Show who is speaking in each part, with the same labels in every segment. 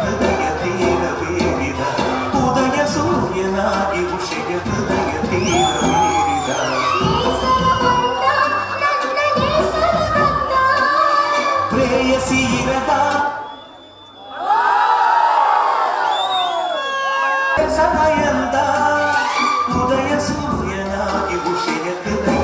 Speaker 1: ಹೃದಯ ತೀರ ಬೀರಿದ, ಉದಯ ಸೂರ್ಯನಾಗಿ ಉಷಿಯ ಹೃದಯ ತೀರ ಬೀರಿದ. ಪ್ರೇಯಸಿ ಇರದ. ಸದಯಂದ ಉದಯ ಸೂರ್ಯನಾಗಿ ಉಷಿಯ ಹೃದಯ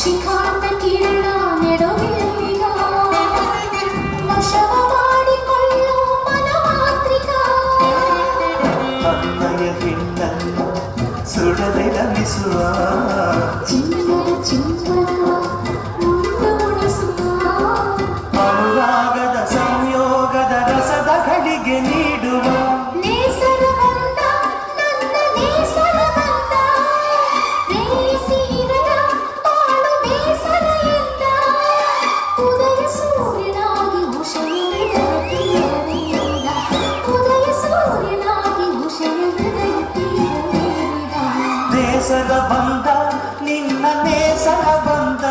Speaker 2: ಶಿಖಾಂತ ಕಿರಣ
Speaker 1: ಸಂಯೋಗದ ರಸದ ಘಳಿಗೆ ನೀ ಬೇಸರ ಬಂದ ನಿನ್ನ ಬೇಸರ ಬಂದ.